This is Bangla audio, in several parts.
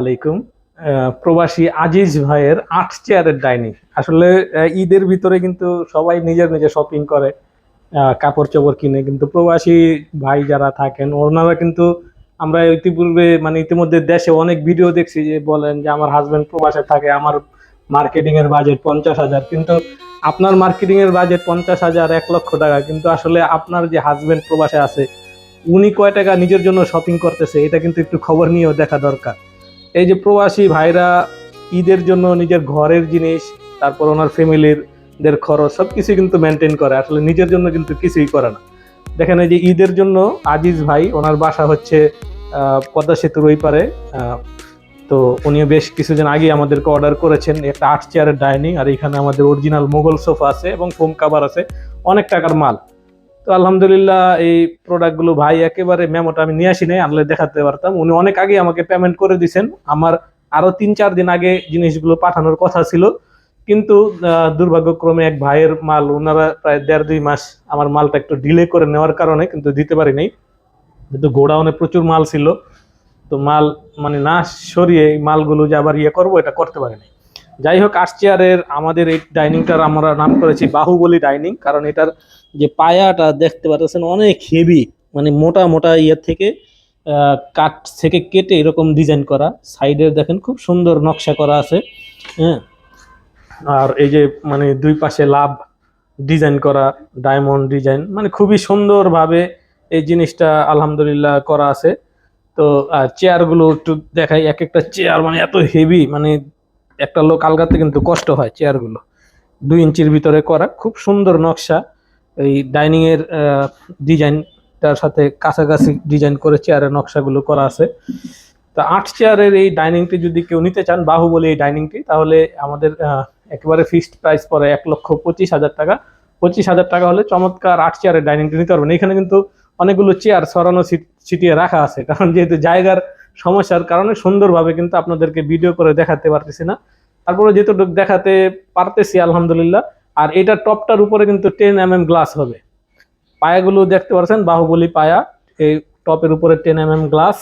আলাইকুম। প্রবাসী আজিজ ভাইয়ের আট চেয়ারের ডাইনিং। আসলে ঈদের ভিতরে কিন্তু সবাই নিজের নিজে শপিং করে কাপড় চোপড় কিনে। কিন্তু প্রবাসী ভাই যারা থাকেন, ওনারা কিন্তু আমরা ইতিপূর্বে মানে ইতিমধ্যে দেশে অনেক ভিডিও দেখছি যে বলেন যে, আমার হাজবেন্ড প্রবাসে থাকে, আমার মার্কেটিং এর বাজেট পঞ্চাশ হাজার। কিন্তু আপনার মার্কেটিং এর বাজেট পঞ্চাশ হাজার, এক লক্ষ টাকা। কিন্তু আসলে আপনার যে হাজবেন্ড প্রবাসে আছে, উনি কয় টাকা নিজের জন্য শপিং করতেছে, এটা কিন্তু একটু খবর নিয়েও দেখা দরকার। এই যে প্রবাসী ভাইরা ঈদের জন্য নিজের ঘরের জিনিস, তারপর ওনার ফ্যামিলির দের খরচ সব কিছুই কিন্তু মেনটেন করে। আসলে নিজের জন্য কিন্তু কিছুই করে না। দেখেন এই যে ঈদের জন্য আজিজ ভাই, ওনার বাসা হচ্ছে পদ্মা সেতুর ওই পারে। তো উনিও বেশ কিছুদিন আগে আমাদেরকে অর্ডার করেছেন। একটা আট চেয়ারের ডাইনিং আর এখানে আমাদের অরিজিনাল মোগল সোফা আছে এবং ফোম কাভার আছে। অনেক টাকার মাল। তো আলহামদুলিল্লাহ এই প্রোডাক্টগুলো ভাই একেবারে মেমোটা আমি নিয়ে আসি নাই, আনলে দেখাতে পারতাম। উনি অনেক আগে আমাকে পেমেন্ট করে দিয়েছেন আমার আরও তিন চার দিন আগে জিনিসগুলো পাঠানোর কথা ছিল। কিন্তু দুর্ভাগ্যক্রমে এক ভাইয়ের মাল ওনারা প্রায় দেড় দুই মাস আমার মালটা একটু ডিলে করে নেওয়ার কারণে কিন্তু দিতে পারি নাই। কিন্তু গোডাউনে প্রচুর মাল ছিল। তো মাল মানে না সরিয়ে মালগুলো যে আবার ইয়ে করব, এটা করতে পারিনি। যাই হোক আট চেয়ারের আমাদের এই ডাইনিংটার আমরা নাম করেছি বাহুবলী ডাইনিং কারণ এটার যে পায়াটা দেখতে পাচ্ছেন অনেক হেভি মানে মোটা মোটা ইয়ে থেকে কাঠ থেকে কেটে এরকম ডিজাইন করা। সাইডের দেখেন খুব সুন্দর নকশা করা আছে হ্যাঁ। আর এই যে মানে দুই পাশে লাভ ডিজাইন করা ডায়মন্ড ডিজাইন মানে খুবই সুন্দরভাবে এই জিনিসটা আলহামদুলিল্লাহ করা আছে। তো চেয়ারগুলো একটু দেখাই এক একটা চেয়ার মানে এত হেভি মানে একটা লোক আলগাতে কিন্তু কষ্ট হয় চেয়ারগুলো দুই ইঞ্চির ভিতরে করা, খুব সুন্দর নকশা। এই ডাইনিং এর ডিজাইনটার সাথে কাছাকাছি ডিজাইন করে চেয়ারের নকশাগুলো করা আছে। তা আট চেয়ারের এই ডাইনিংটি যদি কেউ নিতে চান, বাহুবলী এই ডাইনিংটি তাহলে আমাদের একেবারে ফিক্সড প্রাইস পড়ে এক লক্ষ পঁচিশ হাজার টাকা। পঁচিশ হাজার টাকা হলে চমৎকার আট চেয়ারের ডাইনিংটি নিতে পারবেন। এখানে কিন্তু অনেকগুলো চেয়ার সরানো ছিট- ছিটিয়ে রাখা আছে, কারণ যেহেতু জায়গার সমস্যার কারণে সুন্দরভাবে কিন্তু আপনাদেরকে ভিডিও করে দেখাতে পারতেছি না। তারপরে যেটুকু দেখাতে পারতেছি, আলহামদুলিল্লাহ। আর এটা টপটার উপরে কিন্তু টেন এম এম গ্লাস হবে। পায়াগুলো দেখতে পাচ্ছেন, বাহুবলী পায়া। এই টপের উপরে টেন এম এম গ্লাস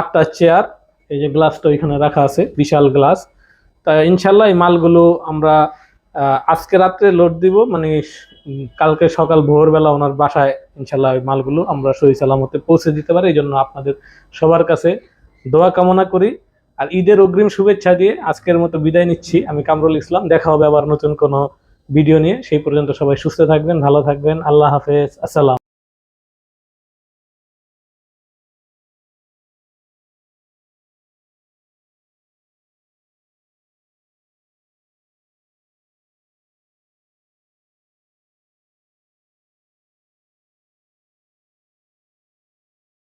আটটা চেয়ার এই যে গ্লাসটা ওইখানে রাখা আছে, বিশাল গ্লাস তা ইনশাল্লাহ এই মালগুলো আমরা আজকে রাত্রে লোড দিব মানে কালকে সকাল ভোরবেলা ওনার বাসায় ইনশাল্লাহ ওই মালগুলো আমরা সহি সালামতে পৌঁছে দিতে পারি। এই জন্য আপনাদের সবার কাছে দোয়া কামনা করি। আর ঈদের অগ্রিম শুভেচ্ছা দিয়ে আজকের মতো বিদায় নিচ্ছি। আমি কামরুল ইসলাম, দেখা হবে আবার নতুন কোনো ভিডিও নিয়ে সেই পর্যন্ত সবাই সুস্থ থাকবেন ভালো থাকবেন। আল্লাহ হাফেজ আসসালাম